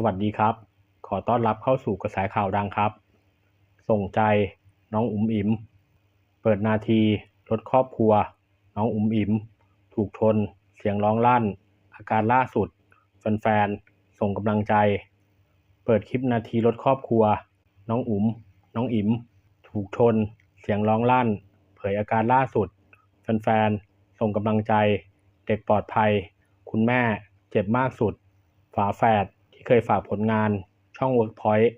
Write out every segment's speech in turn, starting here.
สวัสดีครับ ขอต้อนรับเข้าสู่กระแสข่าวดังครับ ส่งใจน้องอุ๋มอิ๋ม เปิดนาทีรถครอบครัว น้องอุ๋มอิ๋ม ถูกชน เสียงร้องลั่น อาการล่าสุด แฟนๆ ส่งกำลังใจ เปิดคลิปนาทีรถครอบครัว น้องอุ๋ม น้องอิ๋ม ถูกชน เสียงร้องลั่น เผยอาการล่าสุด แฟนๆ ส่งกำลังใจ เด็กปลอดภัย คุณแม่ เจ็บมากสุด ฝาแฝด เคยฝากผลงานช่อง Workpoint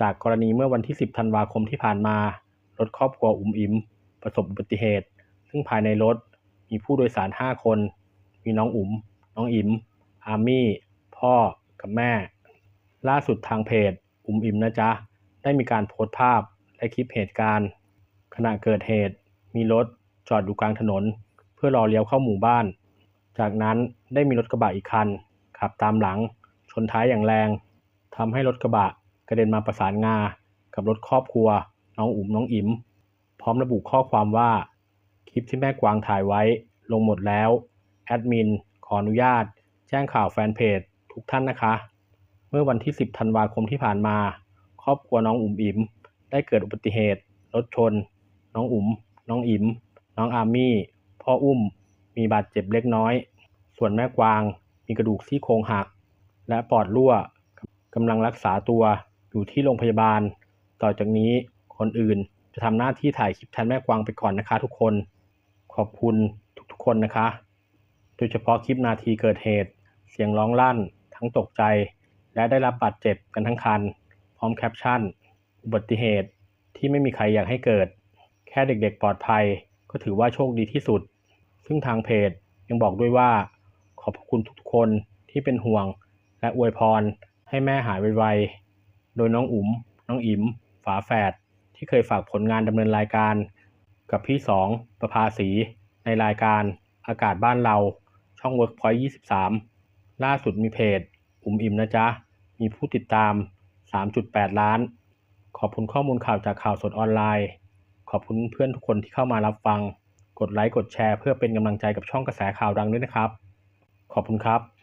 จากกรณีเมื่อวันที่ 10 ธันวาคมที่ผ่านมารถครอบครัวอุ๋มอิมประสบอุบัติเหตุ ซึ่งภายในรถมีผู้โดยสาร 5 คน มีน้องอุ๋ม น้องอิมอาร์มี่ พ่อ กับแม่ ล่าสุดทางเพจ อุ๋มอิมนะจ๊ะ ได้มีการโพสต์ภาพและคลิปเหตุการณ์ ขณะเกิดเหตุ มีรถจอดอยู่กลางถนน เพื่อรอเลี้ยวเข้าหมู่บ้าน จากนั้นได้มีรถกระบะอีกคัน ขับตามหลัง ชนท้ายอย่างแรงทำให้รถกระบะกระเด็นมาประสานงา กับรถครอบครัว น้องอุ๋มน้องอิ๋มพร้อมระบุข้อความว่า คลิปที่แม่กวางถ่ายไว้ ลงหมดแล้ว แอดมิน ขออนุญาต แจ้งข่าวแฟนเพจ ทุกท่านนะคะ เมื่อวันที่ 10 ธันวาคมที่ผ่านมา ครอบครัวน้องอุ๋มอิ๋มได้เกิดอุบัติเหตุ รถชน น้องอุ๋ม น้องอิ๋มน้องอาร์มี่ พ่ออุ้ม มีบาดเจ็บเล็กน้อย ส่วนแม่กวาง มีกระดูกซี่โครงหัก และปอดรั่วกำลังรักษาตัวอยู่ที่โรงพยาบาล ต่อจากนี้คนอื่นจะทำหน้าที่ถ่ายคลิปแทนแม่กวางไปก่อนนะคะทุกคน ขอบคุณทุกๆคนนะคะ โดยเฉพาะคลิปนาทีเกิดเหตุ เสียงร้องลั่น ทั้งตกใจ และได้รับบาดเจ็บกันทั้งคัน พร้อมแคปชั่น อุบัติเหตุที่ไม่มีใครอยากให้เกิด แค่เด็กๆปลอดภัย ก็ถือว่าโชคดีที่สุด ซึ่งทางเพจยังบอกด้วยว่า ขอบคุณทุกๆคนที่เป็นห่วง และอวยพรให้แม่หายไวๆ โดยน้องอุ๋ม น้องอิ๋ม ฝาแฝดที่เคยฝากผลงานดำเนินรายการ กับพี่สองประภาสี ในรายการอากาศบ้านเราช่อง Workpoint 23 ล่าสุดมีเพจ อุ๋มอิ๋มนะจ๊ะ มีผู้ติดตาม 3.8 ล้าน ขอบคุณข้อมูลข่าวจากข่าวสดออนไลน์ ขอบคุณเพื่อนทุกคนที่เข้ามารับฟัง กดไลค์กดแชร์เพื่อเป็นกำลังใจกับช่องกระแสข่าวดังด้วยนะครับ ขอบคุณครับ